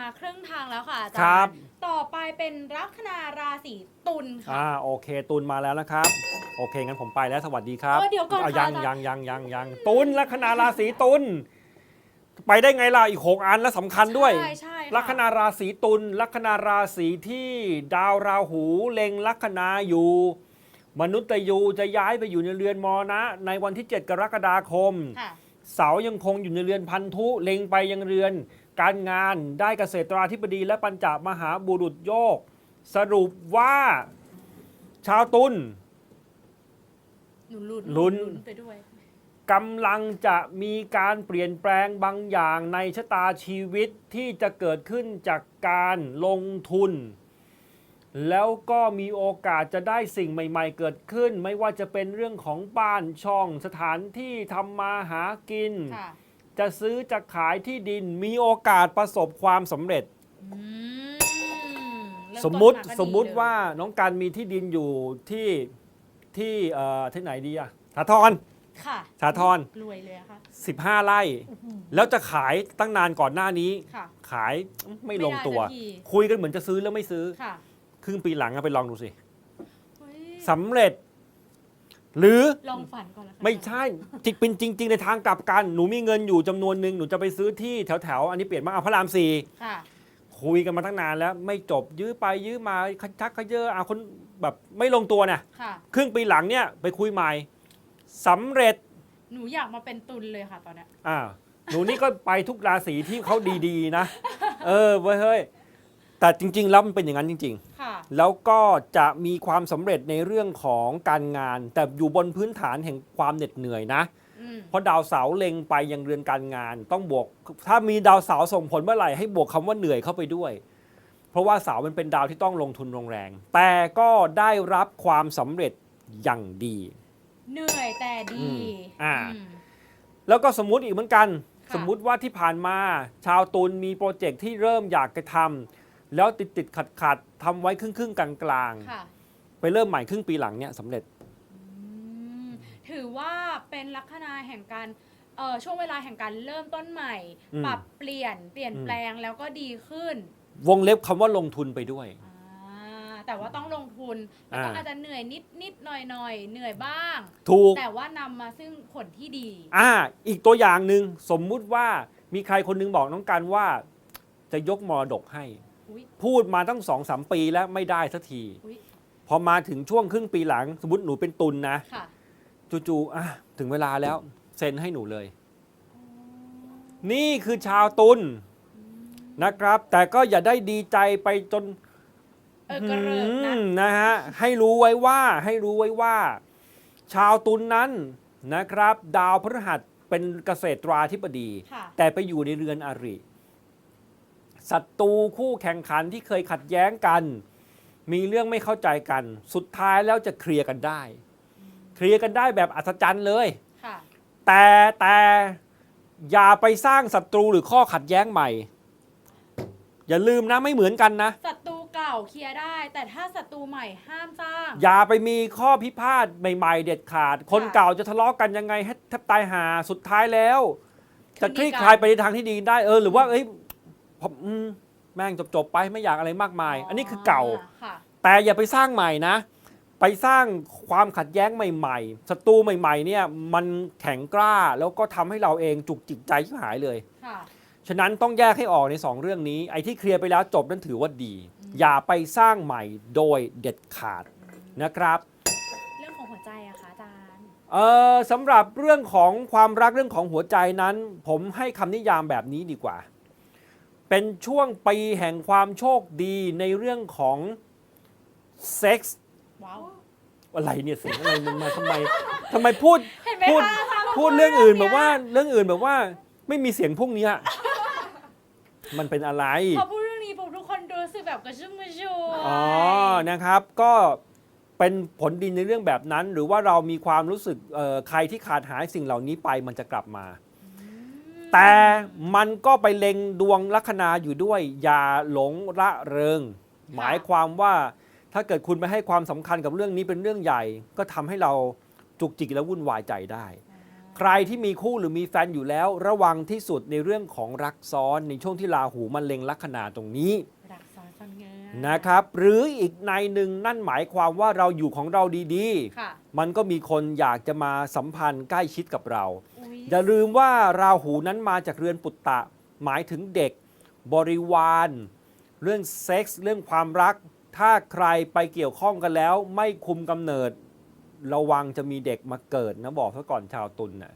มาครึ่งทางแล้วค่ะอาจารย์ครับต่อไปเป็นลัคนาราศีตุลค่ะ อ่าโอเค ตุนมาแล้วนะครับ โอเคงั้นผมไปแล้วสวัสดีครับเออเดี๋ยวก่อนอาค่ะยังอาจารย์ยังยังยังยังตุนลัคนาราศีตุลไปได้ไงล่ะอีกหกอันแล้วสำคัญด้วย ใช่ใช่ค่ะลัคนาราศีตุลลัคนาราศีที่ดาวราหูเล็งลัคนาอยู่ มนุษย์ยูจะย้ายไปอยู่ในเรือนมรณะ ในวันที่ 7 กรกฎาคม ค่ะ เสายังคงอยู่ในเรือนพันธุเล็งไปยังเรือน การงานได้เกษตราธิบดีและปัญจมหาบุรุษโยก สรุปว่าชาวตุล หนูลุ้นลุ้น ไปด้วย กำลังจะมีการเปลี่ยนแปลงบางอย่างในชะตาชีวิตที่จะเกิดขึ้นจากการลงทุน แล้วก็มีโอกาสจะได้สิ่งใหม่ ๆ เกิดขึ้น ไม่ว่าจะเป็นเรื่องของบ้านช่องสถานที่ทำมาหากิน ค่ะ จะซื้อจะขายที่ดินมีโอกาสประสบความสำเร็จ อืมเริ่สมมุติต้นก็ดีสมมุติเลยว่าน้องการมีที่ดินอยู่ที่ที่เอ่อที่ไหนดีอะสาทรค่ะสาธรรวยเลยอะค่ะ15 ไร่แล้วจะขายตั้งนานก่อนหน้านี้ ค่ะขายไม่ลงตัว ไม่ได้สักที คุยกันเหมือนจะซื้อแล้วไม่ซื้อ ค่ะครึ่งปีหลังอะไปลองดูสิเฮ้ยสำเร็จ หรือลองฝันก่อนละกันไม่ใช่จิตเป็นจริง ๆ ในทางกลับกัน หนูมีเงินอยู่จำนวนหนึ่งหนูจะไปซื้อที่แถวๆอันนี้เปลี่ยนมากเอาพระรามสี่ ค่ะ คุยกันมาตั้งนานแล้วไม่จบยื้อไปยื้อมาชักขยเยอะอาคนแบบไม่ลงตัวน่ะค่ะ ครึ่งปีหลังเนี่ยไปคุยใหม่สำเร็จหนูอยากมาเป็นตุลเลยค่ะตอนเนี้ย อ่าหนูนี่ก็ไปทุกราศีที่เขาดีๆนะ เออเว้ยเฮ้ย แต่จริง ๆ แล้วมันเป็นอย่างนั้นจริง ค่ะ ๆ แล้วก็จะมีความสำเร็จในเรื่องของการงาน แต่อยู่บนพื้นฐานแห่งความเหน็ดเหนื่อยนะ อืม เพราะดาวเสาร์เล็งไปยังเรือนการงาน ต้องบวก ถ้ามีดาวเสาร์ส่งผลเมื่อไหร่ให้บวกคำว่าเหนื่อยเข้าไปด้วย เพราะว่าเสาร์มันเป็นดาวที่ต้องลงทุนลงแรง แต่ก็ได้รับความสำเร็จอย่างดี เหนื่อยแต่ดีอืมอ่า ม แล้วก็สมมุติอีกเหมือนกัน ค่ะ สมมุติว่าที่ผ่านมา ชาวตุลมีโปรเจกต์ที่เริ่มอยากจะทำ แล้วติดติดขัดขัดๆทำไว้ครึ่งครึ่งๆกลางกลางค่ะๆไปเริ่มใหม่ครึ่งปีหลังเนี่ยสำเร็จ อืมถือว่าเป็นลัคนาแห่งการเอ่อช่วงเวลาแห่งการเริ่มต้นใหม่ อืมปรับเปลี่ยนเปลี่ยนอืม แปลงแล้วก็ดีขึ้นวงเล็บคำว่าลงทุนไปด้วย อ่าแต่ว่าต้องลงทุนแล้วก็อ่า อาจจะเหนื่อยนิดนิดหน่อยหน่อยเหนื่อยบ้าง ถูก แต่ว่านำมาซึ่งผลที่ดี อ่า อีกตัวอย่างหนึ่งสมมุติว่ามีใครคนหนึงบอกน้องการว่าจะยกมรดกให้อุ๊ย พูดมาตั้งสองสามปีแล้วไม่ได้สักทีอุ๊ยพอมาถึงช่วงครึ่งปีหลัง สมมติหนูเป็นตุลนะค่ะจู่ๆอะถึงเวลาแล้ว เซ็นให้หนูเลย นี่คือชาวตุลนะครับ แต่ก็อย่าได้ดีใจไปจนเออกระเริกนะอืมนะฮะให้รู้ไว้ว่าให้รู้ไว้ว่า ชาวตุลนนั้นนะครับ ดาวพฤหัสเป็นเกษตราธิบดีค่ะแต่ไปอยู่ในเรือนอริ ศัตรูคู่แข่งขันที่เคยขัดแย้งกัน มีเรื่องไม่เข้าใจกัน สุดท้ายแล้วจะเคลียร์กันได้ เคลียร์กันได้แบบอัศจรรย์เลย ค่ะ แต่แต่อย่าไปสร้างศัตรูหรือข้อขัดแย้งใหม่ อย่าลืมนะไม่เหมือนกันนะ ศัตรูเก่าเคลียร์ได้ แต่ถ้าศัตรูใหม่ห้ามสร้าง อย่าไปมีข้อพิพาทใหม่ๆ เด็ดขาด คนค่ะเก่าจะทะเลาะกันยังไงให้แทบตายหาสุดท้ายแล้ว จะคลี่คือดีกันคลายไปในทางที่ดีได้เออหรือว่าเอ้ย ผมอืมแม่งจบๆไปไม่อยากอะไรมากมาย อันนี้คือเก่า ค่ะ แต่อย่าไปสร้างใหม่นะ ไปสร้างความขัดแย้งใหม่ๆศัตรูใหม่ๆเนี่ยมันแข็งกล้าแล้วก็ทำให้เราเองจุกจิกใจชิบหายเลย ค่ะ ฉะนั้นต้องแยกให้ออกใน 2 เรื่องนี้ ไอ้ที่เคลียร์ไปแล้วจบนั้นถือว่าดีอย่าไปสร้างใหม่โดยเด็ดขาดนะครับ เรื่องของหัวใจอะคะอาจารย์ เอ่อสำหรับเรื่องของความรักเรื่องของหัวใจนั้น ผมให้คำนิยามแบบนี้ดีกว่า เป็นช่วงปีแห่งความโชคดีในเรื่องของเซ็กส์ว้าวอะไรเนี่ยเสียงอะไรมันมาทำไมทำไมพูดเห็นไหมพูดคะพูดเรื่องอื่นแบบว่าเรื่องอื่นแบบว่า ไม่มีเสียงพวกเนี้ยมันเป็นอะไร พอพูดเรื่องนี้ปุ๊บทุกคนรู้สึกแบบกระชุ่มกระชวยอ๋อ นะครับก็เป็นผลดีในเรื่องแบบนั้น หรือว่าเรามีความรู้สึกเอ่อใครที่ขาดหายสิ่งเหล่านี้ไปมันจะกลับมา แต่มันก็ไปเล็งดวงลัคนาอยู่ด้วย อย่าหลงระเริง หมายความว่าถ้าเกิดคุณไปให้ความสำคัญกับเรื่องนี้เป็นเรื่องใหญ่ ก็ทำให้เราจุกจิกและวุ่นวายใจได้ ใครที่มีคู่หรือมีแฟนอยู่แล้ว ระวังที่สุดในเรื่องของรักซ้อนในช่วงที่ราหูมันเล็งลัคนาตรงนี้รักซ้อนซ่อนเงื่อนนะครับหรืออีกในหนึ่งนั่นหมายความว่าเราอยู่ของเราดีค่ะๆมันก็มีคนอยากจะมาสัมพันธ์ใกล้ชิดกับเรา อุ๊ยอย่าลืมว่าราหูนั้นมาจากเรือนปุตตะ หมายถึงเด็ก บริวาร เรื่องเซ็กส์เรื่องความรัก ถ้าใครไปเกี่ยวข้องกันแล้ว ไม่คุมกำเนิด ระวังจะมีเด็กมาเกิดนะบอกซะก่อนชาวตุลน่ะ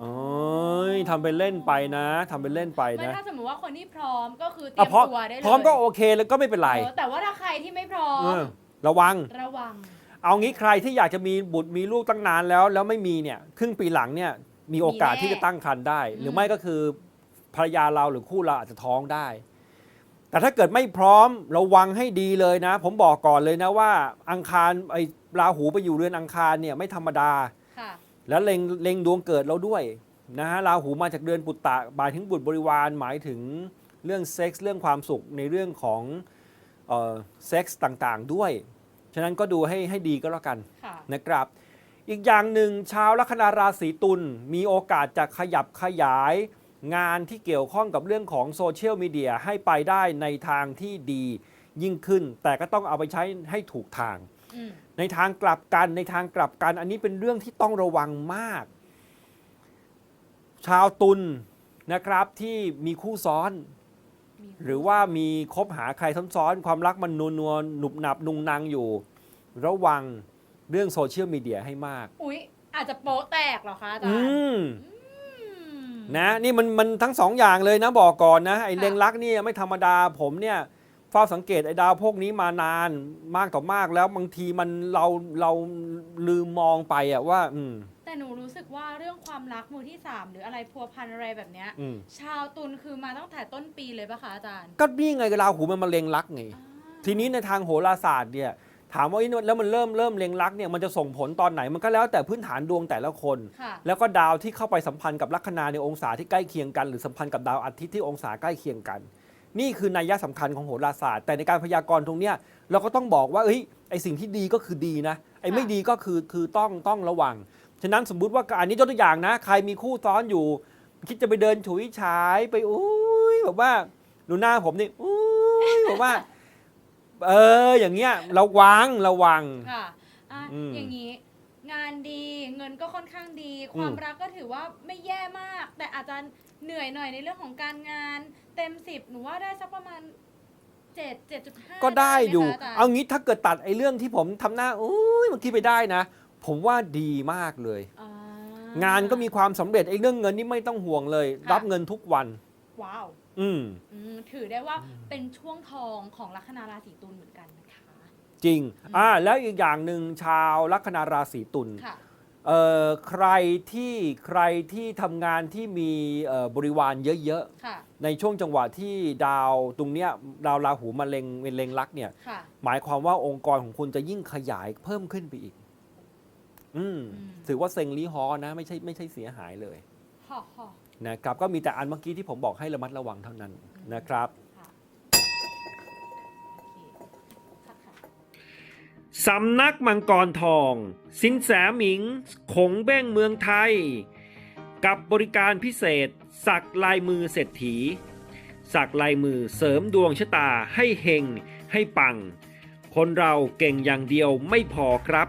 เอ้ยทำเป็นเล่นไปนะทำเป็นเล่นไปไม่นะ ถ้าสมมติว่าคนที่พร้อมก็คือเตรีอะยมพร้อมตัวได้เลยพร้อมก็โอเคแล้วก็ไม่เป็นไร เออแต่ว่าถ้าใครที่ไม่พร้อม เออระวัง ระวัง เอางี้ใครที่อยากจะมีบุตรมีลูกตั้งนานแล้ว แล้วไม่มีเนี่ยครึ่งปีหลังเนี่ยมีโอกาสมีแน่ที่จะตั้งครรภ์ได้ หรือมไม่ก็คือภรรยาเราหรือคู่เราอาจจะท้องได้ แต่ถ้าเกิดไม่พร้อมระวังให้ดีเลยนะ ผมบอกก่อนเลยนะว่า อังคารไอ้ราหูไปอยู่เรือนอังคารเนี่ยไม่ธรรมดา ค่ะ แล้วเล็งเล็งดวงเกิดเราด้วยนะฮะราหูมาจากเดือนปุตตะหมายถึงบุตรบริวารหมายถึงเรื่องเซ็กส์เรื่องความสุขในเรื่องของเอ่อเซ็กส์ต่างๆด้วย ฉะนั้นก็ดูให้ให้ดีก็แล้วกันค่ะ นะครับ อีกอย่างหนึ่งชาวลัคนาราศีตุลมีโอกาสจะขยับขยาย งานที่เกี่ยวข้องกับเรื่องของโซเชียลมีเดียให้ไปได้ในทางที่ดียิ่งขึ้น แต่ก็ต้องเอาไปใช้ให้ถูกทาง อืม ในทางกลับกันในทางกลับกันอันนี้เป็นเรื่องที่ต้องระวังมาก ชาวตุลนะครับที่มีคู่ซ้อนมี หรือว่ามีคบหาใครซ้อนๆความรักมันนวลนวลหนุบหนับนุงนางอยู่ ระวังเรื่องโซเชียลมีเดียให้มาก อุ๊ย อาจจะโป๊ะแตกเหรอคะอาจารอืย์มอืมนะนี่มันมันทั้งสองอย่างเลยนะบอกก่อนนะไอ้ค่ะเลงรักนี่ไม่ธรรมดาผมเนี่ยเฝ้าสังเกตไอ้ดาวพวกนี้มานานมากต่อมากแล้วบางทีมันเราเราลืมมองไปอะว่า อืม แต่หนูรู้สึกว่าเรื่องความรักมือที่สามหรืออะไรพัวพันอะไรแบบเนี้ย อืมชาวตุลคือมาตั้งแต่ต้นปีเลยปะคะอาจารย์ก็นี่ไงราหูมันมาเลงรักไงอ่าทีนี้ในทางโหราศาสตร์เนี่ยถามว่าเอ้ยแล้วมันเริ่มเริ่มเลงรักเนี่ยมันจะส่งผลตอนไหนมันก็แล้วแต่พื้นฐานดวงแต่ละคน ค่ะ แล้วก็ดาวที่เข้าไปสัมพันธ์กับลัคนาในองศาที่ใกล้เคียงกัน หรือสัมพันธ์กับดาวอาทิตย์ที่องศาใกล้เคียงกัน นี่คือนัยยะสำคัญของโหราศาสตร์ แต่ในการพยากรณ์ตรงเนี้ยเราก็ต้องบอกว่าเอ้ยไอสิ่งที่ดีก็คือดีนะไอไม่ดีก็คือคือต้องต้องระวัง ฉะนั้นสมมุติว่าอันนี้ยกตัวอย่างนะ ใครมีคู่ซ้อนอยู่ คิดจะไปเดินฉุยฉายไปอุ้ยแบบว่าดูหน้าผมนี่อุ้ยแบบว่า เออ อย่างเงี้ยระวังระวังค่ะอะอืมอย่างนี้งานดีเงินก็ค่อนข้างดี ความอืมรักก็ถือว่าไม่แย่มาก แต่อาจจะเหนื่อยหน่อยในเรื่องของการงาน เต็มสิบหนูว่าได้สักประมาณเจ็ดเจ็ดจุดห้าก็ได้อยู่อาเอางี้ถ้าเกิดตัดไอ้เรื่องที่ผมทำหน้าอุ้ยบางทีไปได้นะ ผมว่าดีมากเลยงานก็มีความสำเร็จไอ้เรื่องเงินนี่ไม่ต้องห่วงเลยค่ะรับเงินทุกวัน ว้าวอืม อืมถือได้ว่าเป็นช่วงทองของลัคนาราศีตุลเหมือนกันนะคะ จริงอ่า แล้วอีกอย่างหนึ่งชาวลัคนาราศีตุล ค่ะ เอ่อ ใครที่ใครที่ทำงานที่มีเอ่อบริวารเยอะค่ะ ๆ ในช่วงจังหวะที่ดาวตรงเนี้ยดาวราหูมาเล็งเป็นเล็งลักเนี่ย ค่ะ หมายความว่าองค์กรของคุณจะยิ่งขยายเพิ่มขึ้นไปอีก อืมอืมถือว่าเซ็งลีฮอนะไม่ใช่ไม่ใช่เสียหายเลยห่อห่อนะครับก็มีแต่อันเมื่อกี้ที่ผมบอกให้ระมัดระวังเท่านั้นนะครับค่ะโอเคค่ะค่ะสำนักมังกรทอง สินแสหมิงขงเบ้งเมืองไทย กับบริการพิเศษ สักลายมือเศรษฐี สักลายมือเสริมดวงชะตาให้เฮงให้ปัง คนเราเก่งอย่างเดียวไม่พอครับ